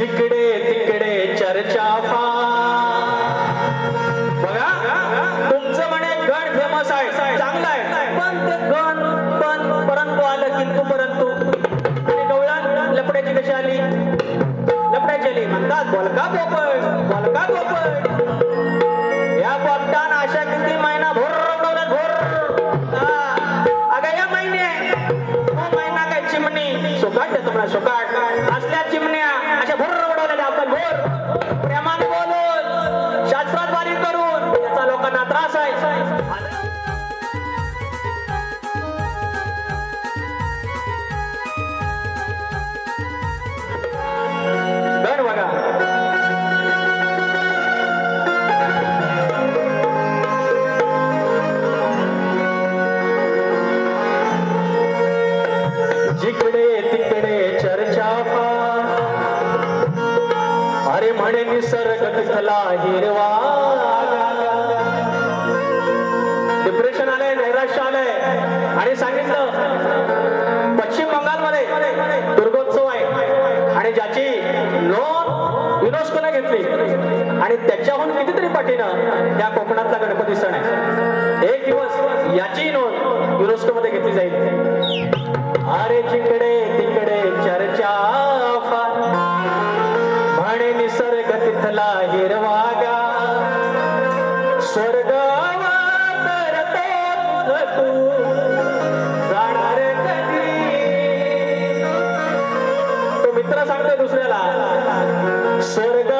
जिकडे तिकडे चर्चा बघा तुमचं म्हणे गण फेमस आहे. चांगलं आहे. पण ते गण पण परंतु आलं किंतु परंतु. आणि गवळण लपड्याची कशी आली? लपड्याची आली. म्हणतात बोलका पोपट बोलका पोपट म्हणे निसर्ग तिथला हिरवा. डिप्रेशन आलंय नैराश्य आलंय. आणि सांगितलं पश्चिम बंगालमध्ये दुर्गोत्सव आहे. आणि ज्याची नोंद युनेस्कोने घेतली. आणि त्याच्याहून कितीतरी पाठीनं त्या कोकणातला गणपती सण आहे. एक दिवस याची नोंद युनेस्को मध्ये घेतली जाईल. अरे जिकडे तो मित्र सांगतोय दुसऱ्याला. स्वर्ग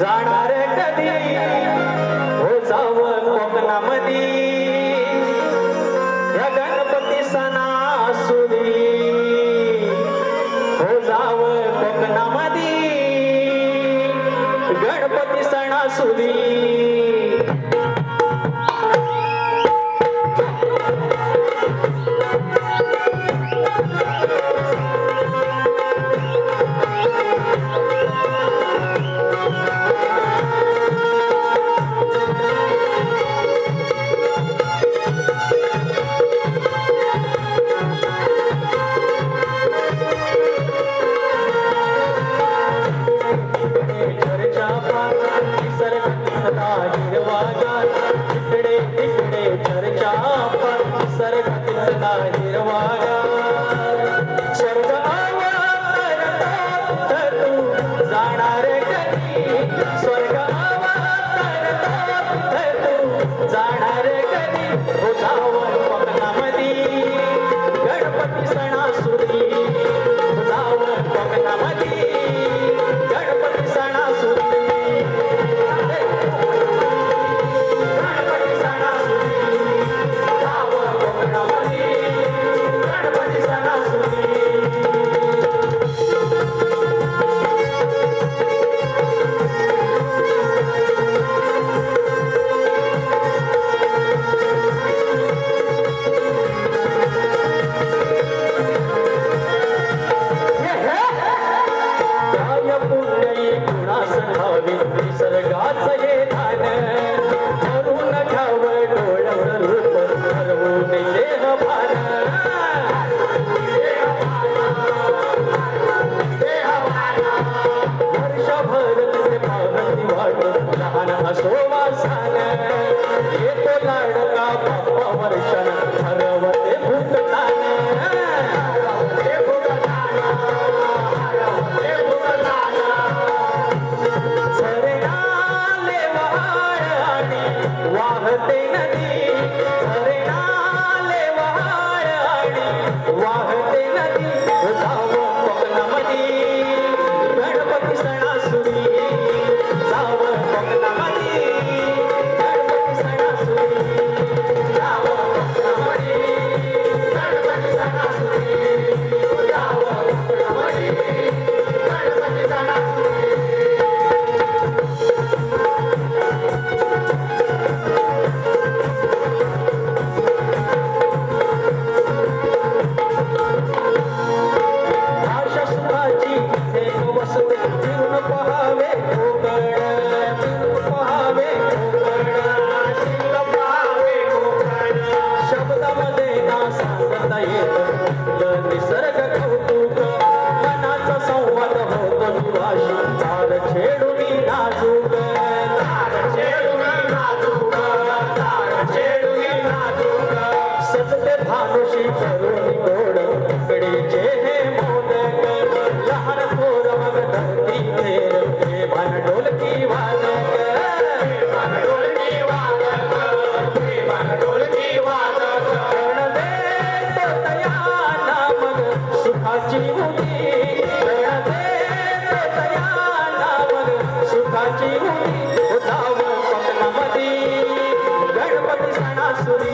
जाणार कधी? हो जावं कोकणामध्ये. या गणपती सणासुदी. हो जावं कोकणामध्ये. गणपती सणासुदी. चर्चा उदाव पकनवती गणपति सणासुरी